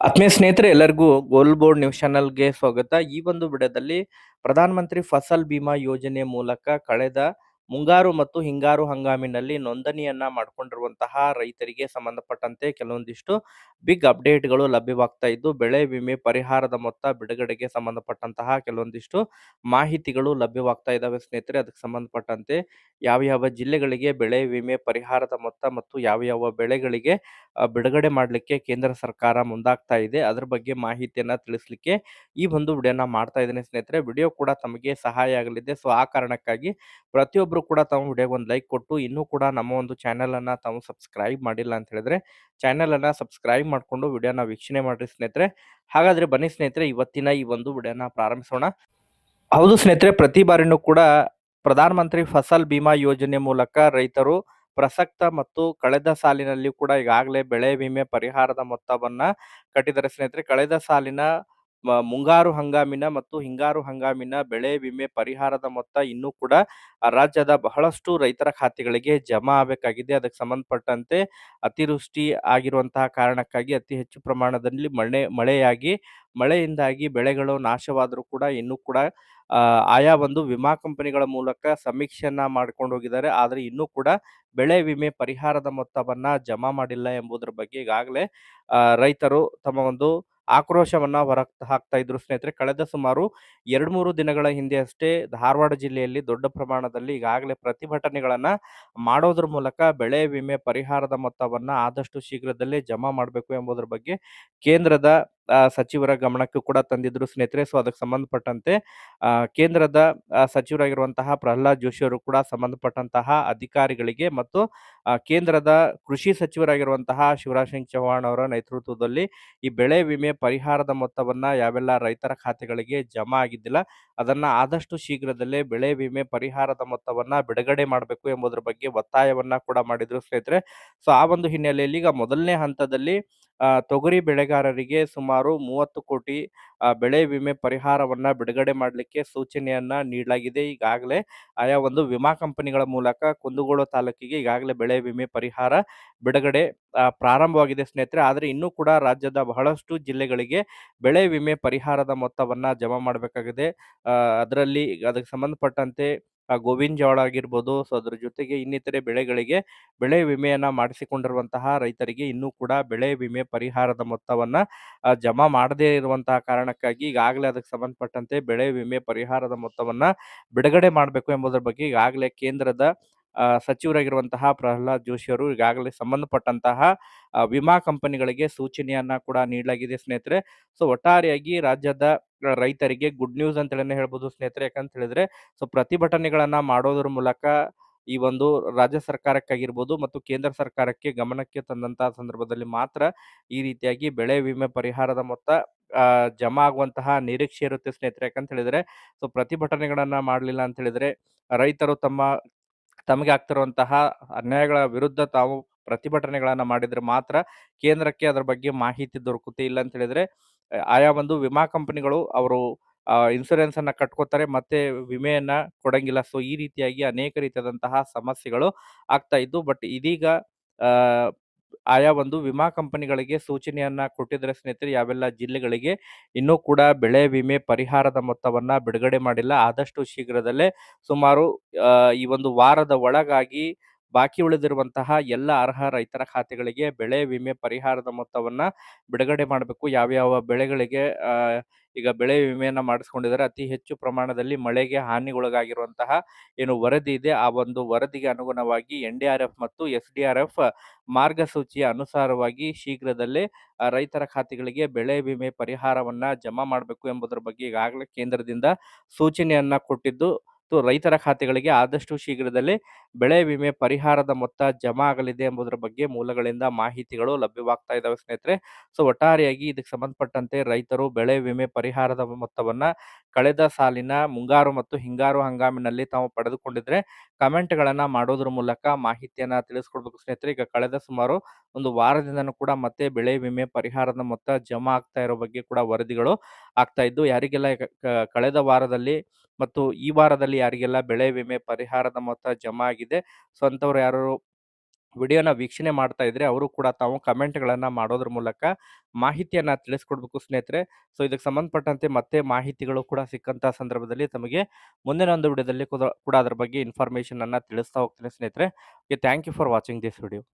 ಆತ್ಮೀಯ ಸ್ನೇಹಿತರೆ, ಎಲ್ಲರಿಗೂ ಗೋಲ್ ಬೋರ್ಡ್ ನ್ಯೂಸ್ ಚಾನಲ್ಗೆ ಸ್ವಾಗತ. ಈ ಒಂದು ವಿಡಿಯೋದಲ್ಲಿ ಪ್ರಧಾನಮಂತ್ರಿ ಫಸಲ್ ಬಿಮಾ ಯೋಜನೆ ಮೂಲಕ ಕಳೆದ ಮುಂಗಾರು ಮತ್ತು ಹಿಂಗಾರು ಹಂಗಾಮಿನಲ್ಲಿ ನೋಂದಣಿಯನ್ನ ಮಾಡಿಕೊಂಡಿರುವಂತಹ ರೈತರಿಗೆ ಸಂಬಂಧಪಟ್ಟಂತೆ ಕೆಲವೊಂದಿಷ್ಟು ಬಿಗ್ ಅಪ್ಡೇಟ್ಗಳು ಲಭ್ಯವಾಗ್ತಾ ಇದ್ದು, ಬೆಳೆ ವಿಮೆ ಪರಿಹಾರದ ಮೊತ್ತ ಬಿಡುಗಡೆಗೆ ಸಂಬಂಧಪಟ್ಟಂತಹ ಕೆಲವೊಂದಿಷ್ಟು ಮಾಹಿತಿಗಳು ಲಭ್ಯವಾಗ್ತಾ ಇದ್ದಾವೆ ಸ್ನೇಹಿತರೆ. ಅದಕ್ಕೆ ಸಂಬಂಧಪಟ್ಟಂತೆ ಯಾವ ಯಾವ ಜಿಲ್ಲೆಗಳಿಗೆ ಬೆಳೆ ವಿಮೆ ಪರಿಹಾರದ ಮೊತ್ತ ಮತ್ತು ಯಾವ ಯಾವ ಬೆಳೆಗಳಿಗೆ ಬಿಡುಗಡೆ ಮಾಡಲಿಕ್ಕೆ ಕೇಂದ್ರ ಸರ್ಕಾರ ಮುಂದಾಗ್ತಾ ಇದೆ. ಅದರ ಬಗ್ಗೆ ಮಾಹಿತಿಯನ್ನ ತಿಳಿಸ್ಲಿಕ್ಕೆ ಈ ಒಂದು ವಿಡಿಯೋನ ಮಾಡ್ತಾ ಇದ್ದೇನೆ ಸ್ನೇಹಿತರೆ. ವಿಡಿಯೋ ಕೂಡ ತಮಗೆ ಸಹಾಯ ಆಗಲಿದೆ. ಸೊ, ಆ ಕಾರಣಕ್ಕಾಗಿ ಪ್ರತಿಯೊಬ್ಬರು ಕೂಡ ತಾವು ವಿಡಿಯೋಗೆ ಒಂದು ಲೈಕ್ ಕೊಟ್ಟು, ಇನ್ನೂ ಕೂಡ ನಮ್ಮ ಒಂದು ಚಾನೆಲ್ ಅನ್ನ ತಾವು ಸಬ್ಸ್ಕ್ರೈಬ್ ಮಾಡಿಲ್ಲ ಅಂತ ಹೇಳಿದ್ರೆ ಚಾನೆಲ್ ಅನ್ನ ಸಬ್ಸ್ಕ್ರೈಬ್ ಮಾಡಿಕೊಂಡು ವಿಡಿಯೋನ ವೀಕ್ಷಣೆ ಮಾಡಿರಿ ಸ್ನೇಹಿತರೆ. ಹಾಗಾದ್ರೆ ಬನ್ನಿ ಸ್ನೇಹಿತರೆ, ಇವತ್ತಿನ ಈ ಒಂದು ವಿಡಿಯೋನ ಪ್ರಾರಂಭಿಸೋಣ. ಹೌದು ಸ್ನೇಹಿತರೆ, ಪ್ರತಿ ಬಾರಿನೂ ಕೂಡ ಪ್ರಧಾನ ಮಂತ್ರಿ ಫಸಲ್ ಬಿಮಾ ಯೋಜನೆ ಮೂಲಕ ರೈತರು ಪ್ರಸಕ್ತ ಮತ್ತು ಕಳೆದ ಸಾಲಿನಲ್ಲಿ ಕೂಡ ಈಗಾಗಲೇ ಬೆಳೆ ವಿಮೆ ಪರಿಹಾರದ ಮೊತ್ತವನ್ನು ಕಟ್ಟಿದ್ದಾರೆ ಸ್ನೇಹಿತರೆ. ಕಳೆದ ಸಾಲಿನ ಮ- ಮುಂಗಾರು ಹಂಗಾಮಿನ ಮತ್ತು ಹಿಂಗಾರು ಹಂಗಾಮಿನ ಬೆಳೆ ವಿಮೆ ಪರಿಹಾರದ ಮೊತ್ತ ಇನ್ನೂ ಕೂಡ ರಾಜ್ಯದ ಬಹಳಷ್ಟು ರೈತರ ಖಾತೆಗಳಿಗೆ ಜಮಾ ಆಗಬೇಕಾಗಿದೆ. ಅದಕ್ಕೆ ಸಂಬಂಧಪಟ್ಟಂತೆ ಅತಿವೃಷ್ಟಿ ಆಗಿರುವಂತಹ ಕಾರಣಕ್ಕಾಗಿ ಅತಿ ಹೆಚ್ಚು ಪ್ರಮಾಣದಲ್ಲಿ ಮಳೆ ಮಳೆಯಾಗಿ, ಮಳೆಯಿಂದಾಗಿ ಬೆಳೆಗಳು ನಾಶವಾದರೂ ಕೂಡ ಇನ್ನೂ ಕೂಡ ಆಯಾ ಒಂದು ವಿಮಾ ಕಂಪನಿಗಳ ಮೂಲಕ ಸಮೀಕ್ಷೆಯನ್ನ ಮಾಡ್ಕೊಂಡು ಹೋಗಿದ್ದಾರೆ. ಆದರೆ ಇನ್ನೂ ಕೂಡ ಬೆಳೆ ವಿಮೆ ಪರಿಹಾರದ ಮೊತ್ತವನ್ನ ಜಮಾ ಮಾಡಿಲ್ಲ ಎಂಬುದರ ಬಗ್ಗೆ ಈಗಾಗಲೇ ರೈತರು ತಮ್ಮ ಒಂದು ಆಕ್ರೋಶವನ್ನ ಹೊರ ಹಾಕ್ತಾ ಇದ್ರು ಸ್ನೇಹಿತರೆ, ಕಳೆದ ಸುಮಾರು ಎರಡು ಮೂರು ದಿನಗಳ ಹಿಂದೆ ಅಷ್ಟೇ ಧಾರವಾಡ ಜಿಲ್ಲೆಯಲ್ಲಿ ದೊಡ್ಡ ಪ್ರಮಾಣದಲ್ಲಿ ಈಗಾಗಲೇ ಪ್ರತಿಭಟನೆಗಳನ್ನ ಮಾಡೋದ್ರ ಮೂಲಕ ಬೆಳೆ ವಿಮೆ ಪರಿಹಾರದ ಮೊತ್ತವನ್ನ ಆದಷ್ಟು ಶೀಘ್ರದಲ್ಲೇ ಜಮಾ ಮಾಡಬೇಕು ಎಂಬುದರ ಬಗ್ಗೆ ಕೇಂದ್ರದ ಸಚಿವರ ಗಮನಕ್ಕೂ ಕೂಡ ತಂದಿದ್ರು ಸ್ನೇಹಿತರೆ. ಸೊ, ಅದಕ್ಕೆ ಸಂಬಂಧಪಟ್ಟಂತೆ ಕೇಂದ್ರದ ಸಚಿವರಾಗಿರುವಂತಹ ಪ್ರಹ್ಲಾದ್ ಜೋಶಿ ಅವರು ಕೂಡ ಸಂಬಂಧಪಟ್ಟಂತಹ ಅಧಿಕಾರಿಗಳಿಗೆ ಮತ್ತು ಕೇಂದ್ರದ ಕೃಷಿ ಸಚಿವರಾಗಿರುವಂತಹ ಶಿವರಾಜ್ ಸಿಂಗ್ ಚೌಹಾಣ್ ಅವರ ನೇತೃತ್ವದಲ್ಲಿ ಈ ಬೆಳೆ ವಿಮೆ ಪರಿಹಾರದ ಮೊತ್ತವನ್ನ ಯಾವೆಲ್ಲ ರೈತರ ಖಾತೆಗಳಿಗೆ ಜಮಾ ಆಗಿದ್ದಿಲ್ಲ, ಅದನ್ನ ಆದಷ್ಟು ಶೀಘ್ರದಲ್ಲೇ ಬೆಳೆ ವಿಮೆ ಪರಿಹಾರದ ಮೊತ್ತವನ್ನ ಬಿಡುಗಡೆ ಮಾಡಬೇಕು ಎಂಬುದರ ಬಗ್ಗೆ ಒತ್ತಾಯವನ್ನ ಕೂಡ ಮಾಡಿದ್ರು ಸ್ನೇಹಿತರೆ. ಸೊ, ಆ ಒಂದು ಹಿನ್ನೆಲೆಯಲ್ಲಿ ಈಗ ಮೊದಲನೇ ಹಂತದಲ್ಲಿ ತೊಗರಿ ಬೆಳೆಗಾರರಿಗೆ ಸುಮಾರು ಮೂವತ್ತು ಕೋಟಿ ಬೆಳೆ ವಿಮೆ ಪರಿಹಾರವನ್ನ ಬಿಡುಗಡೆ ಮಾಡಲಿಕ್ಕೆ ಸೂಚನೆಯನ್ನ ನೀಡಲಾಗಿದೆ. ಈಗಾಗಲೇ ಆಯಾ ಒಂದು ವಿಮಾ ಕಂಪನಿಗಳ ಮೂಲಕ ಕುಂದಗೋಳ ತಾಲೂಕಿಗೆ ಈಗಾಗಲೇ ಬೆಳೆ ವಿಮೆ ಪರಿಹಾರ ಬಿಡುಗಡೆ ಪ್ರಾರಂಭವಾಗಿದೆ ಸ್ನೇಹಿತರೆ. ಆದರೆ ಇನ್ನೂ ಕೂಡ ರಾಜ್ಯದ ಬಹಳಷ್ಟು ಜಿಲ್ಲೆಗಳಿಗೆ ಬೆಳೆ ವಿಮೆ ಪರಿಹಾರದ ಮೊತ್ತವನ್ನ ಜಮಾ ಮಾಡಬೇಕಾಗಿದೆ. ಅದರಲ್ಲಿ ಅದಕ್ಕೆ ಸಂಬಂಧಪಟ್ಟಂತೆ ಆ, ಗೋವಿನ ಜೋಳ ಆಗಿರ್ಬೋದು. ಸೊ ಅದ್ರ ಜೊತೆಗೆ ಇನ್ನಿತರೆ ಬೆಳೆಗಳಿಗೆ ಬೆಳೆ ವಿಮೆಯನ್ನ ಮಾಡಿಸಿಕೊಂಡಿರುವಂತಹ ರೈತರಿಗೆ ಇನ್ನೂ ಕೂಡ ಬೆಳೆ ವಿಮೆ ಪರಿಹಾರದ ಮೊತ್ತವನ್ನ ಜಮಾ ಮಾಡದೇ ಇರುವಂತಹ ಕಾರಣಕ್ಕಾಗಿ ಈಗಾಗಲೇ ಅದಕ್ಕೆ ಸಂಬಂಧಪಟ್ಟಂತೆ ಬೆಳೆ ವಿಮೆ ಪರಿಹಾರದ ಮೊತ್ತವನ್ನ ಬಿಡುಗಡೆ ಮಾಡಬೇಕು ಎಂಬುದರ ಬಗ್ಗೆ ಈಗಾಗಲೇ ಕೇಂದ್ರದ ಸಚಿವರಾಗಿರುವಂತಹ ಪ್ರಹ್ಲಾದ್ ಜೋಶಿ ಅವರು ಈಗಾಗಲೇ ಸಂಬಂಧಪಟ್ಟಂತಹ ವಿಮಾ ಕಂಪನಿಗಳಿಗೆ ಸೂಚನೆಯನ್ನ ಕೂಡ ನೀಡಲಾಗಿದೆ ಸ್ನೇಹಿತರೆ. ಸೊ ಒಟ್ಟಾರೆಯಾಗಿ ರಾಜ್ಯದ ರೈತರಿಗೆ ಗುಡ್ ನ್ಯೂಸ್ ಅಂತೇಳಿ ಹೇಳ್ಬೋದು ಸ್ನೇಹಿತರೆ. ಯಾಕಂತ ಹೇಳಿದ್ರೆ ಸೊ ಪ್ರತಿಭಟನೆಗಳನ್ನ ಮಾಡೋದ್ರ ಮೂಲಕ ಈ ಒಂದು ರಾಜ್ಯ ಸರ್ಕಾರಕ್ಕಾಗಿರ್ಬೋದು ಮತ್ತು ಕೇಂದ್ರ ಸರ್ಕಾರಕ್ಕೆ ಗಮನಕ್ಕೆ ತಂದಂತಹ ಸಂದರ್ಭದಲ್ಲಿ ಮಾತ್ರ ಈ ರೀತಿಯಾಗಿ ಬೆಳೆ ವಿಮೆ ಪರಿಹಾರದ ಮೊತ್ತ ಜಮಾ ಆಗುವಂತಹ ನಿರೀಕ್ಷೆ ಇರುತ್ತೆ ಸ್ನೇಹಿತರೆ. ಯಾಕಂತ ಹೇಳಿದ್ರೆ ಸೊ ಪ್ರತಿಭಟನೆಗಳನ್ನ ಮಾಡಲಿಲ್ಲ ಅಂತ ಹೇಳಿದ್ರೆ, ರೈತರು ತಮ್ಮ, ತಮಗೆ ಆಗ್ತಿರುವಂತಹ ಅನ್ಯಾಯಗಳ ವಿರುದ್ಧ ತಾವು ಪ್ರತಿಭಟನೆಗಳನ್ನ ಮಾಡಿದ್ರೆ ಮಾತ್ರ ಕೇಂದ್ರಕ್ಕೆ ಅದರ ಬಗ್ಗೆ ಮಾಹಿತಿ ದೊರಕುತ್ತೆ. ಇಲ್ಲ ಅಂತ ಹೇಳಿದ್ರೆ ಆಯಾ ಒಂದು ವಿಮಾ ಕಂಪನಿಗಳು ಅವರು ಇನ್ಸೂರೆನ್ಸ್ ಅನ್ನ ಕಟ್ಕೋತಾರೆ, ಮತ್ತೆ ವಿಮೆಯನ್ನ ಕೊಡಂಗಿಲ್ಲ. ಸೊ ಈ ರೀತಿಯಾಗಿ ಅನೇಕ ರೀತಿಯಾದಂತಹ ಸಮಸ್ಯೆಗಳು ಆಗ್ತಾ ಇದ್ದು ಬಟ್ ಇದೀಗ ಆಯಾ ಒಂದು ವಿಮಾ ಕಂಪನಿಗಳಿಗೆ ಸೂಚನೆಯನ್ನ ಕೊಟ್ಟಿದ್ರೆ ಸ್ನೇಹಿತರೆ, ಯಾವೆಲ್ಲ ಜಿಲ್ಲೆಗಳಿಗೆ ಇನ್ನೂ ಕೂಡ ಬೆಳೆ ವಿಮೆ ಪರಿಹಾರದ ಮೊತ್ತವನ್ನ ಬಿಡುಗಡೆ ಮಾಡಿಲ್ಲ. ಆದಷ್ಟು ಶೀಘ್ರದಲ್ಲೇ ಸುಮಾರು ಈ ಒಂದು ವಾರದ ಒಳಗಾಗಿ ಬಾಕಿ ಉಳಿದಿರುವಂತಹ ಎಲ್ಲ ಅರ್ಹ ರೈತರ ಖಾತೆಗಳಿಗೆ ಬೆಳೆ ವಿಮೆ ಪರಿಹಾರದ ಮೊತ್ತವನ್ನ ಬಿಡುಗಡೆ ಮಾಡಬೇಕು. ಯಾವ್ಯಾವ ಬೆಳೆಗಳಿಗೆ ಈಗ ಬೆಳೆ ವಿಮೆಯನ್ನ ಮಾಡಿಸ್ಕೊಂಡಿದ್ದಾರೆ, ಅತಿ ಹೆಚ್ಚು ಪ್ರಮಾಣದಲ್ಲಿ ಮಳೆಗೆ ಹಾನಿಗೊಳಗಾಗಿರುವಂತಹ ಏನು ವರದಿ ಇದೆ, ಆ ಒಂದು ವರದಿಗೆ ಅನುಗುಣವಾಗಿ ಎನ್ ಡಿ ಆರ್ ಎಫ್ ಮತ್ತು ಎಸ್ ಡಿ ಆರ್ ಎಫ್ ಮಾರ್ಗಸೂಚಿಯ ಅನುಸಾರವಾಗಿ ಶೀಘ್ರದಲ್ಲೇ ರೈತರ ಖಾತೆಗಳಿಗೆ ಬೆಳೆ ವಿಮೆ ಪರಿಹಾರವನ್ನ ಜಮಾ ಮಾಡಬೇಕು ಎಂಬುದರ ಬಗ್ಗೆ ಈಗಾಗಲೇ ಕೇಂದ್ರದಿಂದ ಸೂಚನೆಯನ್ನ ಕೊಟ್ಟಿದ್ದು ಸೊ ರೈತರ ಖಾತೆಗಳಿಗೆ ಆದಷ್ಟು ಶೀಘ್ರದಲ್ಲೇ ಬೆಳೆ ವಿಮೆ ಪರಿಹಾರದ ಮೊತ್ತ ಜಮಾ ಆಗಲಿದೆ ಎಂಬುದರ ಬಗ್ಗೆ ಮೂಲಗಳಿಂದ ಮಾಹಿತಿಗಳು ಲಭ್ಯವಾಗ್ತಾ ಇದ್ದಾವೆ ಸ್ನೇಹಿತರೆ. ಸೊ, ಒಟ್ಟಾರೆಯಾಗಿ ಇದಕ್ಕೆ ಸಂಬಂಧಪಟ್ಟಂತೆ ರೈತರು ಬೆಳೆ ವಿಮೆ ಪರಿಹಾರದ ಮೊತ್ತವನ್ನ ಕಳೆದ ಸಾಲಿನ ಮುಂಗಾರು ಮತ್ತು ಹಿಂಗಾರು ಹಂಗಾಮಿನಲ್ಲಿ ತಾವು ಪಡೆದುಕೊಂಡಿದ್ರೆ, ಕಮೆಂಟ್ಗಳನ್ನ ಮಾಡೋದ್ರ ಮೂಲಕ ಮಾಹಿತಿಯನ್ನ ತಿಳಿಸ್ಕೊಡ್ಬೇಕು ಸ್ನೇಹಿತರೆ. ಈಗ ಕಳೆದ ಸುಮಾರು ಒಂದು ವಾರದಿಂದನೂ ಕೂಡ ಮತ್ತೆ ಬೆಳೆ ವಿಮೆ ಪರಿಹಾರದ ಮೊತ್ತ ಜಮಾ ಆಗ್ತಾ ಇರೋ ಬಗ್ಗೆ ಕೂಡ ವರದಿಗಳು ಆಗ್ತಾ ಇದ್ದು, ಯಾರಿಗೆಲ್ಲ ಕಳೆದ ವಾರದಲ್ಲಿ ಮತ್ತು ಈ ವಾರದಲ್ಲಿ ಯಾರಿಗೆಲ್ಲ ಬೆಳೆ ವಿಮೆ ಪರಿಹಾರದ ಮೊತ್ತ ಜಮಾ ಆಗಿದೆ, ಸೊ ಯಾರು ವಿಡಿಯೋನ ವೀಕ್ಷಣೆ ಮಾಡ್ತಾ ಇದ್ರೆ ಅವರು ಕೂಡ ತಾವು ಕಮೆಂಟ್ಗಳನ್ನು ಮಾಡೋದ್ರ ಮೂಲಕ ಮಾಹಿತಿಯನ್ನು ತಿಳಿಸ್ಕೊಡ್ಬೇಕು ಸ್ನೇಹಿತರೆ. ಸೊ ಇದಕ್ಕೆ ಸಂಬಂಧಪಟ್ಟಂತೆ ಮತ್ತೆ ಮಾಹಿತಿಗಳು ಕೂಡ ಸಿಕ್ಕಂಥ ಸಂದರ್ಭದಲ್ಲಿ ತಮಗೆ ಮುಂದಿನ ಒಂದು ವಿಡಿಯೋದಲ್ಲಿ ಕೂಡ ಕೂಡ ಅದ್ರ ಬಗ್ಗೆ ಇನ್ಫಾರ್ಮೇಷನನ್ನು ತಿಳಿಸ್ತಾ ಹೋಗ್ತೀನಿ ಸ್ನೇಹಿತರೆ. Okay thank you for watching this video